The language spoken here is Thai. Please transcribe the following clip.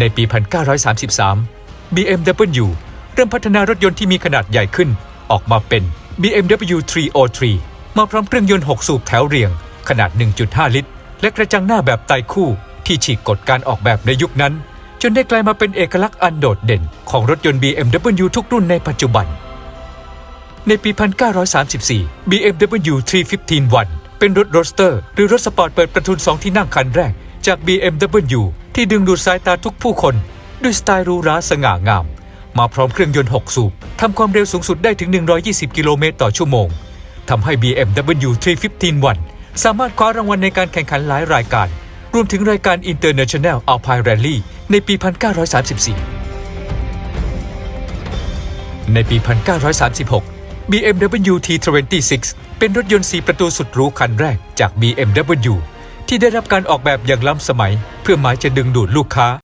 ในปี 1933 BMW เริ่มพัฒนารถยนต์ที่มีขนาดใหญ่ขึ้น ออกมาเป็น BMW 303 มาพร้อมเครื่องยนต์ 6 สูบแถวเรียง ขนาด 1.5 ลิตร และกระจังหน้าแบบไตคู่ ที่ฉีกกฎการออกแบบในยุคนั้น จนได้กลายมาเป็นเอกลักษณ์อันโดดเด่น ของรถยนต์ BMW ทุกรุ่นในปัจจุบัน ในปี 1934 BMW 315 1 เป็นรถโรสเตอร์ หรือรถสปอร์ตเปิดประทุนสองที่นั่งคันแรกจาก BMW ที่ดึงดูดสายตาทุกผู้คน ด้วยสไตล์หรูหราสง่างาม มาพร้อมเครื่องยนต์ 6 สูบทำความเร็วสูงสุดได้ถึง 120 กิโลเมตรต่อชั่วโมงทำให้ BMW 315 1 สามารถคว้ารางวัลในการแข่งขันหลายรายการ รวมถึงรายการ International Alpine Rally ในปี 1934 ในปี 1936 BMW T26 เป็นรถยนต์ 4 ประตูสุดหรูคันแรกจาก BMW ที่ได้รับการออกแบบอย่างล้ำสมัย เพื่อหมายจะดึงดูดลูกค้า